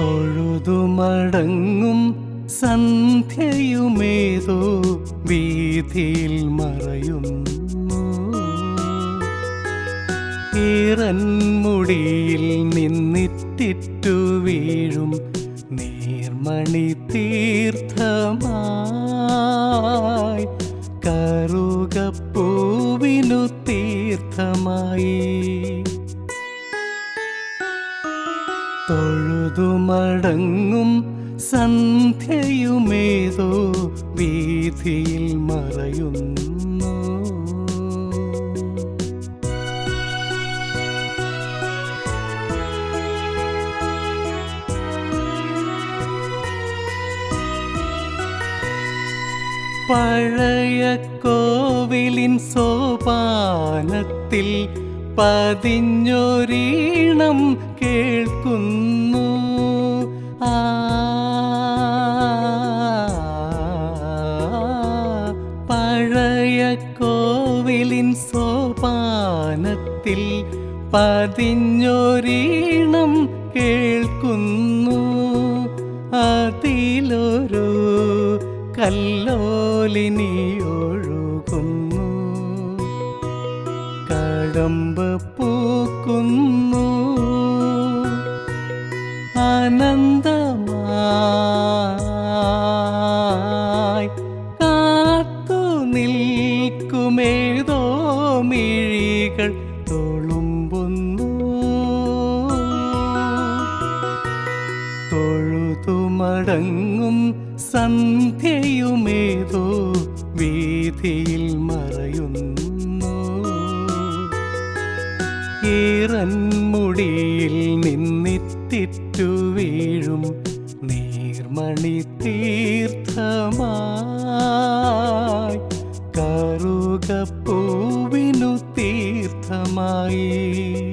തൊഴുതുമടങ്ങും സന്ധ്യയുമേതോ വീതിയിൽ മറയുന്നു. ഈറൻമുടിയിൽ നിന്നിട്ടിറ്റു വീഴും നീർമണി തീർത്ഥമായി. കറുകപ്പൂവിനു തീർത്ഥമായി. തൊഴുതുമടങ്ങും സന്ധ്യയുമേതോ വീതിയിൽ മറയുന്നു. പഴയ കോവിലിൻ സോപാനത്തിൽ പതിഞ്ഞൊരീണം കേൾക്കുന്നു. ആ പഴയ കോവിലിൻ സോപാനത്തിൽ പതിഞ്ഞൊരീണം കേൾക്കുന്നു. അതിലൊരു കല്ലോലിനി ഒഴുകുന്നു കടമ്പ പൂക്കുന്നു. ആനന്ദമായി കാത്തു നിൽക്കുമേതോ മിഴികൾ തൊളുമ്പുന്നു. തൊഴുതുമടങ്ങും സന്ധ്യയുമേതോ വീതിയിൽ നിറന്മുടിയിൽ നിന്നിത്തിറ്റു വീഴും നീർമണി തീർത്ഥമായി. കറുകപ്പൂവിനു തീർത്ഥമായി.